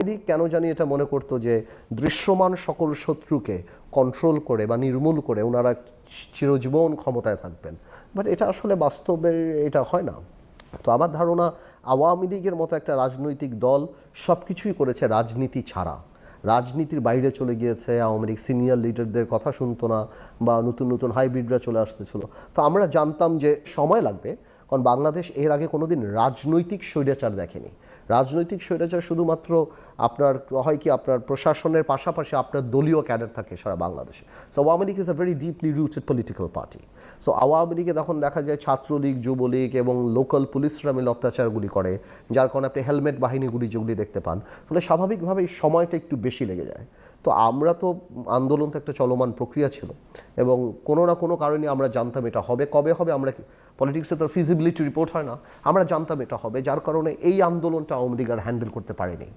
কেন জানি এটা মনে করতো যে দৃশ্যমান সকল শত্রুকে কন্ট্রোল করে বা নির্মূল করে ওনারা চিরজীবন ক্ষমতায় থাকবেন। বাট এটা আসলে বাস্তবে এটা হয় না। তো আমার ধারণা আওয়ামী লীগের মতো একটা রাজনৈতিক দল সব কিছুই করেছে রাজনীতি ছাড়া। রাজনীতির বাইরে চলে গিয়েছে, আওয়ামী লীগ সিনিয়র লিডারদের কথা শুনতো না বা নতুন নতুন হাইব্রিডরা চলে আসতেছিল। তো আমরা জানতাম যে সময় লাগবে, কারণ বাংলাদেশ এর আগে কোনোদিন রাজনৈতিক স্বৈরাচার দেখেনি। রাজনৈতিক স্বৈরাচার শুধুমাত্র আপনার, হয় কি আপনার প্রশাসনের পাশাপাশি আপনার দলীয় ক্যাডার থাকে সারা বাংলাদেশে। So Awami League is a very deeply rooted political party so Awami লীগে তখন দেখা যায় ছাত্রলীগ, যুবলীগ এবং লোকাল পুলিশরা মিলে অত্যাচারগুলি করে, যার কারণে আপনি হেলমেট বাহিনীগুলি যেগুলি দেখতে পান ফলে স্বাভাবিকভাবেই সময়টা একটু বেশি লেগে যায়। তো আমরা তো আন্দোলন তো একটা চলমান প্রক্রিয়া ছিল এবং কোনো না কোনো কারণে আমরা জানতাম এটা হবে, কবে হবে, আমরা পলিটিক্সে তো ফিজিবিলিটি রিপোর্ট হয় না, আমরা জানতাম এটা হবে, যার কারণে এই আন্দোলনটা আওয়ামী লীগ আর হ্যান্ডেল করতে পারেনি।